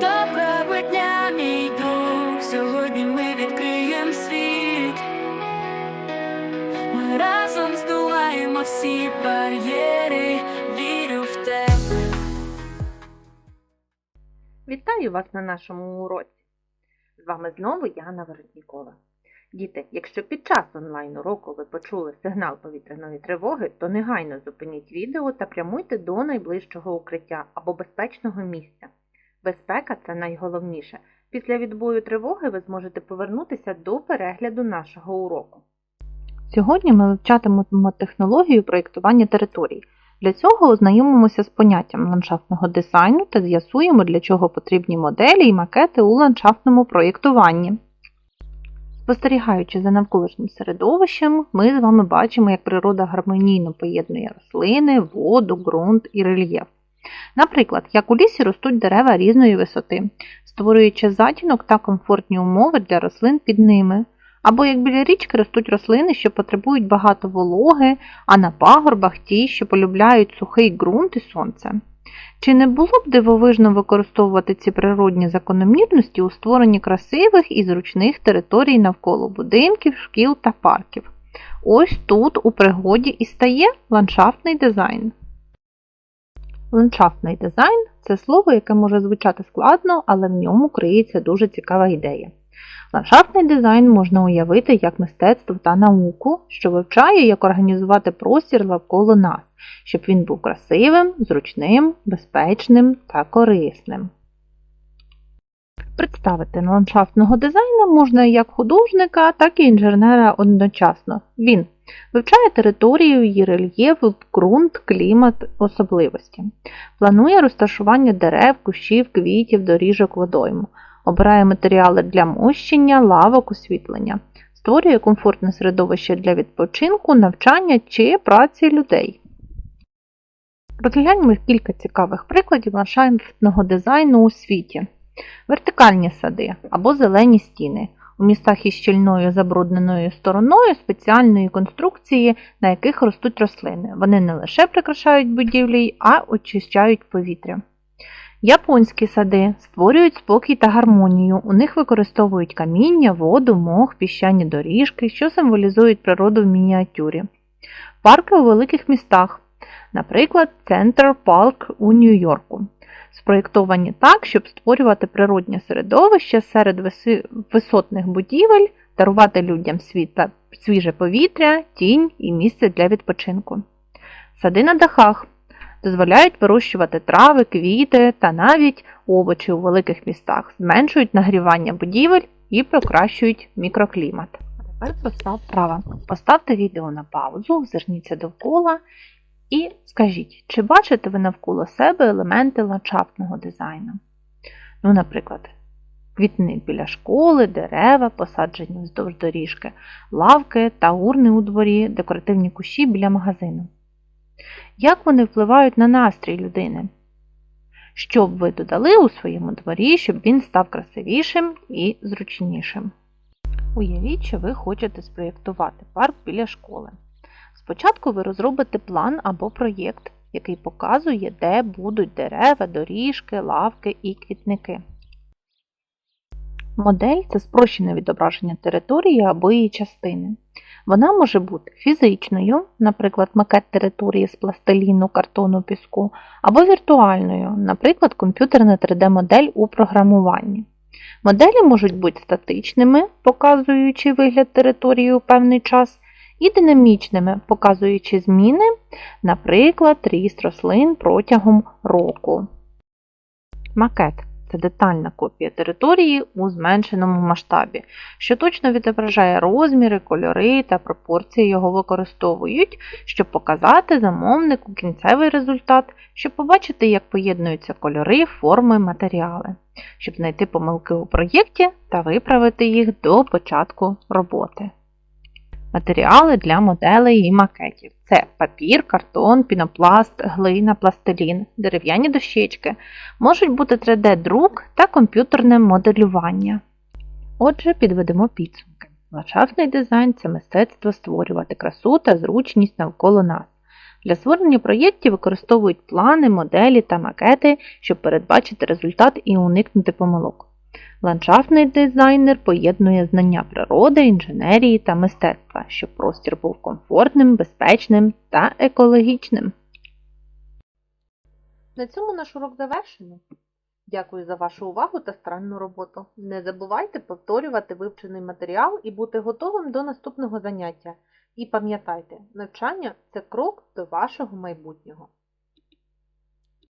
Доброго дня, мій друг. Сьогодні ми відкриємо світ. Ми разом здолаємо всі бар'єри. Вірю в тебе. Вітаю вас на нашому уроці. З вами знову Яна Воротнікова. Діти, якщо під час онлайн-уроку ви почули сигнал повітряної тривоги, то негайно зупиніть відео та прямуйте до найближчого укриття або безпечного місця. Безпека це найголовніше. Після відбою тривоги ви зможете повернутися до перегляду нашого уроку. Сьогодні ми вивчатимемо технологію проєктування територій. Для цього ознайомимося з поняттям ландшафтного дизайну та з'ясуємо, для чого потрібні моделі і макети у ландшафтному проєктуванні. Спостерігаючи за навколишнім середовищем, ми з вами бачимо, як природа гармонійно поєднує рослини, воду, ґрунт і рельєф. Наприклад, як у лісі ростуть дерева різної висоти, створюючи затінок та комфортні умови для рослин під ними. Або як біля річки ростуть рослини, що потребують багато вологи, а на пагорбах ті, що полюбляють сухий ґрунт і сонце. Чи не було б дивовижно використовувати ці природні закономірності у створенні красивих і зручних територій навколо будинків, шкіл та парків? Ось тут у пригоді і стає ландшафтний дизайн. Ландшафтний дизайн це слово, яке може звучати складно, але в ньому криється дуже цікава ідея. Ландшафтний дизайн можна уявити як мистецтво та науку, що вивчає, як організувати простір навколо нас, щоб він був красивим, зручним, безпечним та корисним. Представити ландшафтного дизайну можна як художника, так і інженера одночасно. Він вивчає територію, її рельєф, ґрунт, клімат, особливості, планує розташування дерев, кущів, квітів, доріжок водойму, обирає матеріали для мощення, лавок, освітлення, створює комфортне середовище для відпочинку, навчання чи праці людей. Розгляньмо кілька цікавих прикладів ландшафтного дизайну у світі. Вертикальні сади або зелені стіни. У містах із щільною забрудненою стороною спеціальної конструкції, на яких ростуть рослини. Вони не лише прикрашають будівлі, а очищають повітря. Японські сади створюють спокій та гармонію. У них використовують каміння, воду, мох, піщані доріжки, що символізують природу в мініатюрі. Парки у великих містах, наприклад, Центр Парк у Нью-Йорку. Спроєктовані так, щоб створювати природнє середовище серед висотних будівель, дарувати людям світле, свіже повітря, тінь і місце для відпочинку. Сади на дахах дозволяють вирощувати трави, квіти та навіть овочі у великих містах, зменшують нагрівання будівель і покращують мікроклімат. Тепер постав права. Поставте відео на паузу, зверніться довкола і скажіть, чи бачите ви навколо себе елементи ландшафтного дизайну? Ну, наприклад, квітник біля школи, дерева, посаджені вздовж доріжки, лавки та урни у дворі, декоративні кущі біля магазину. Як вони впливають на настрій людини? Що б ви додали у своєму дворі, щоб він став красивішим і зручнішим? Уявіть, що ви хочете спроєктувати парк біля школи. Спочатку ви розробите план або проєкт, який показує, де будуть дерева, доріжки, лавки і квітники. Модель це спрощене відображення території або її частини. Вона може бути фізичною, наприклад, макет території з пластиліну, картону, піску, або віртуальною, наприклад, комп'ютерна 3D-модель у програмуванні. Моделі можуть бути статичними, показуючи вигляд території у певний час, і динамічними, показуючи зміни, наприклад, ріст рослин протягом року. Макет це детальна копія території у зменшеному масштабі, що точно відображає розміри, кольори та пропорції його використовують, щоб показати замовнику кінцевий результат, щоб побачити, як поєднуються кольори, форми, матеріали, щоб знайти помилки у проєкті та виправити їх до початку роботи. Матеріали для моделей і макетів. Це папір, картон, пінопласт, глина, пластилін, дерев'яні дощечки, можуть бути 3D-друк та комп'ютерне моделювання. Отже, підведемо підсумки. Ландшафтний дизайн це мистецтво створювати красу та зручність навколо нас. Для створення проєктів використовують плани, моделі та макети, щоб передбачити результат і уникнути помилок. Ландшафтний дизайнер поєднує знання природи, інженерії та мистецтва, щоб простір був комфортним, безпечним та екологічним. На цьому наш урок завершено. Дякую за вашу увагу та старанну роботу. Не забувайте повторювати вивчений матеріал і бути готовим до наступного заняття. І пам'ятайте, навчання це крок до вашого майбутнього.